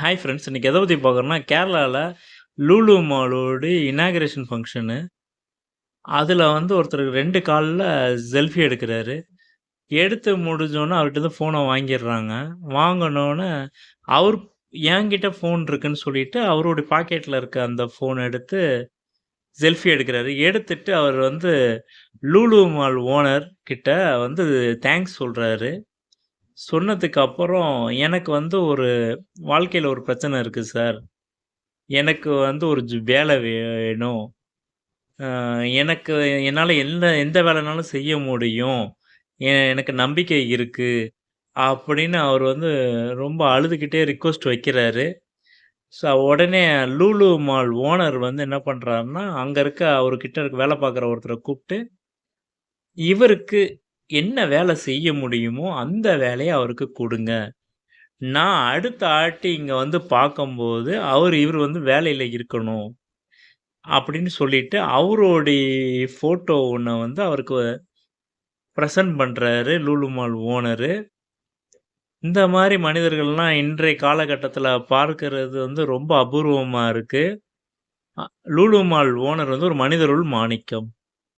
Hi friends இன்றைக்கி எதை பற்றி பார்க்குறோம்னா, கேரளாவில் லூலு மாலோடு இனாகரேஷன் ஃபங்க்ஷனு அதில் வந்து ஒருத்தர் ரெண்டு காலில் செல்ஃபி எடுக்கிறாரு. எடுத்து முடிஞ்சோனே அவர்ட்டருந்து ஃபோனை வாங்கிடுறாங்க. வாங்கினோன்னே அவர் என்கிட்ட ஃபோன் இருக்குன்னு சொல்லிட்டு, அவருடைய பாக்கெட்டில் இருக்க அந்த ஃபோன் எடுத்து செல்ஃபி எடுக்கிறாரு. எடுத்துட்டு அவர் வந்து லூலு மால் ஓனர் கிட்ட வந்து தேங்க்ஸ் சொல்கிறாரு சொன்னதுக்கு அப்புறம், "எனக்கு வந்து ஒரு வாழ்க்கையில ஒரு பிரச்சனை இருக்கு சார். எனக்கு வந்து ஒரு ஜ வேலை வேணும். அ எனக்கு என்னால எந்த எந்த வேலைனாலும் செய்ய முடியும். எ எனக்கு நம்பிக்கை இருக்கு." அப்படின்னு அவர் வந்து ரொம்ப அழுதுகிட்டே ரிக்வெஸ்ட் வைக்கிறாரு. ஸோ உடனே லூலு மால் ஓனர் வந்து என்ன பண்றாருன்னா, அங்க இருக்க அவர்கிட்ட இருக்க வேலை பார்க்குற ஒருத்தர கூப்ட்டு, இவருக்கு என்ன வேலை செய்ய முடியுமோ, அந்த வேலையை அவருக்கு கொடுங்க நான் அடுத்த ஆட்டி இங்க வந்து பார்க்கும்போது, அவரு இவரு வந்து வேலையில இருக்கணும். அப்படின்னு சொல்லிட்டு, அவருடைய ஃபோட்டோ ஒண்ண வந்து அவருக்கு பிரசன்ட் பண்றாரு லூலு மால் ஓனரு. இந்த மாரி மனிதர்கள்லாம் இன்றைய காலகட்டத்தில பார்க்கிறது வந்து ரொம்ப அபூர்வமா இருக்கு. அ லூலு மால் ஓனர் வந்து ஒரு மனிதருள் மாணிக்கம்.